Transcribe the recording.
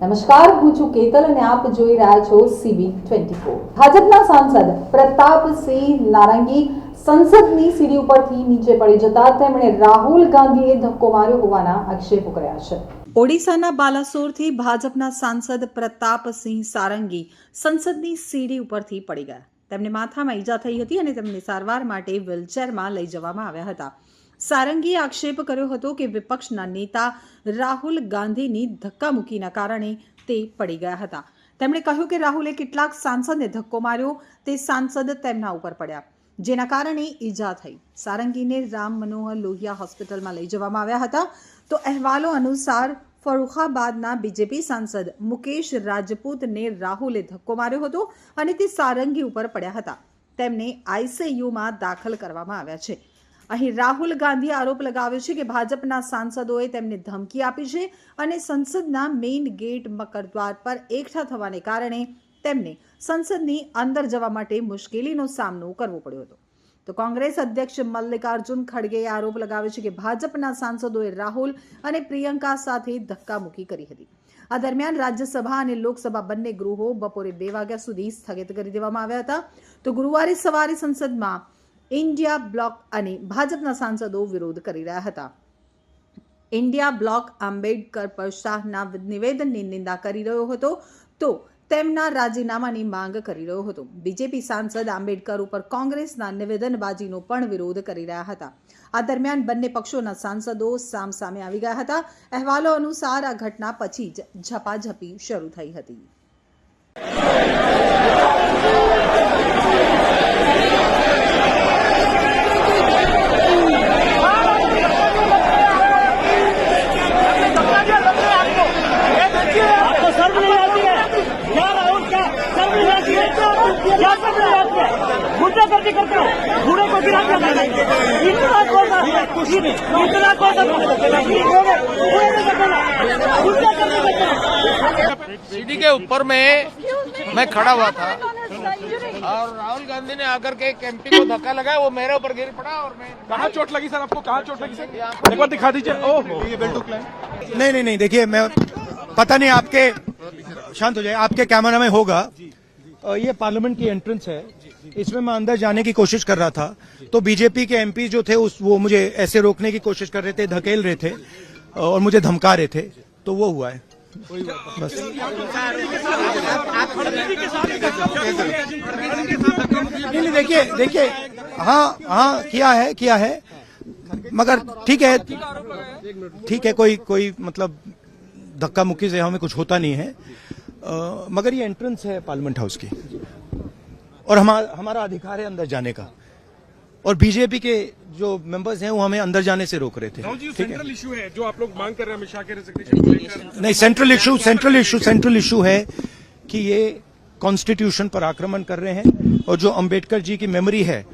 નમસ્કાર, હું છું કેતલ અને આપ જોઈ રહ્યા છો સીબી ટ્વેન્ટી ફોર ભાજપના સાંસદ પ્રતાપસિંહ નારંગી સંસદની સીડી ઉપરથી નીચે પડી જતા તેમણે રાહુલ ગાંધીએ ધક્કો માર્યો હોવાના આક્ષેપો કર્યા છે. ઓડિશાના બાલાસોરથી ભાજપના સાંસદ પ્રતાપસિંહ સારંગી સંસદની સીડી ઉપરથી પડી ગયા. તેમને માથામાં ઈજા થઈ હતી અને તેમને સારવાર માટે વ્હીલચેરમાં લઈ જવામાં આવ્યા હતા. સારંગીએ આક્ષેપ કર્યો હતો કે વિપક્ષના નેતા રાહુલ ગાંધીની ધક્કામુક્કીના કારણે તે પડી ગયા હતા. તેમણે કહ્યું કે રાહુલે કેટલાક સાંસદને ધક્કો માર્યો, તે સાંસદ તેમના ઉપર પડ્યા, જેના કારણે ઈજા થઈ. સારંગીને રામ મનોહર લોહિયા હોસ્પિટલમાં લઈ જવામાં આવ્યા હતા. તો અહેવાલો અનુસાર ફરુખાબાદના બીજેપી સાંસદ મુકેશ રાજપૂતને રાહુલે ધક્કો માર્યો હતો અને તે સારંગી ઉપર પડ્યા હતા. તેમને આઈસીયુમાં દાખલ કરવામાં આવ્યા છે. અહીં રાહુલ ગાંધીએ આરોપ લગાવ્યો છે કે ભાજપના સાંસદોએ તેમને ધમકી આપી છે અને સંસદના મેઇન ગેટ મકરદ્વાર પર એકઠા થવાને કારણે તેમને સંસદની અંદર જવા માટે મુશ્કેલીનો સામનો કરવો પડ્યો હતો. તો કોંગ્રેસ અધ્યક્ષ મલ્લિકાર્જુન ખડગેએ આરોપ લગાવ્યો છે કે ભાજપના સાંસદોએ રાહુલ અને પ્રિયંકા સાથે ધક્કામુક્કી કરી હતી. આ દરમિયાન રાજ્યસભા અને લોકસભા બંને ગૃહો બપોરે બે વાગ્યા સુધી સ્થગિત કરી દેવામાં આવ્યા હતા. તો ગુરુવારે સવારે સંસદમાં ઇન્ડિયા બ્લોક અને ભાજપના સાંસદો વિરોધ કરી રહ્યા હતા. ઇન્ડિયા બ્લોક આંબેડકર પર શાહના નિવેદનની નિંદા કરી રહ્યો હતો. તો તેમના રાજીનામાની માંગ કરી રહ્યો હતો. બીજેપી સાંસદ આંબેડકર ઉપર કોંગ્રેસના નિવેદનબાજીનો પણ વિરોધ કરી રહ્યા હતા. આ દરમિયાન બંને પક્ષોના સાંસદો સામસામે આવી ગયા હતા. અહેવાલો અનુસાર આ ઘટના પછી જ ઝપાઝપી શરૂ થઈ હતી. है गुंडा करते हो बूढ़े को गिरा के इतना कौन सा इतना कौन सा हो। सीढ़ी के ऊपर में मैं खड़ा हुआ था। और राहुल गांधी ने आकर के एक एमपी को धक्का लगाया वो मेरे ऊपर गिर पड़ा और मैं कहाँ चोट लगी सर आपको? कहाँ चोट लगी सर? एक बार दिखा दीजिए। ओहो। ये बेल्ट नहीं नहीं नहीं देखिए मैं पता नहीं आपके शांत हो जाए आपके कैमरा में होगा। ये पार्लियामेंट की एंट्रेंस है। इसमें मैं अंदर जाने की कोशिश कर रहा था। तो बीजेपी के एमपी जो थे उस वो मुझे ऐसे रोकने की कोशिश कर रहे थे धकेल रहे थे और मुझे धमका रहे थे। तो वो हुआ है। बस। नहीं देखिए देखिए हाँ हाँ किया है किया है। मगर ठीक है ठीक है कोई कोई मतलब धक्का मुक्की से हमें कुछ होता नहीं है। अ, मगर ये एंट्रेंस है पार्लियामेंट हाउस की। और हमारा हमारा अधिकार है अंदर जाने का। और बीजेपी के जो मेंबर्स हैं वो हमें अंदर जाने से रोक रहे थे। सेंट्रल इशू है? जो आप लोग मांग कर रहे हैं शाह के रेजिग्नेशन नहीं central issue central issue central issue है कि ये कॉन्स्टिट्यूशन पर आक्रमण कर रहे हैं और जो अंबेडकर जी की मेमोरी है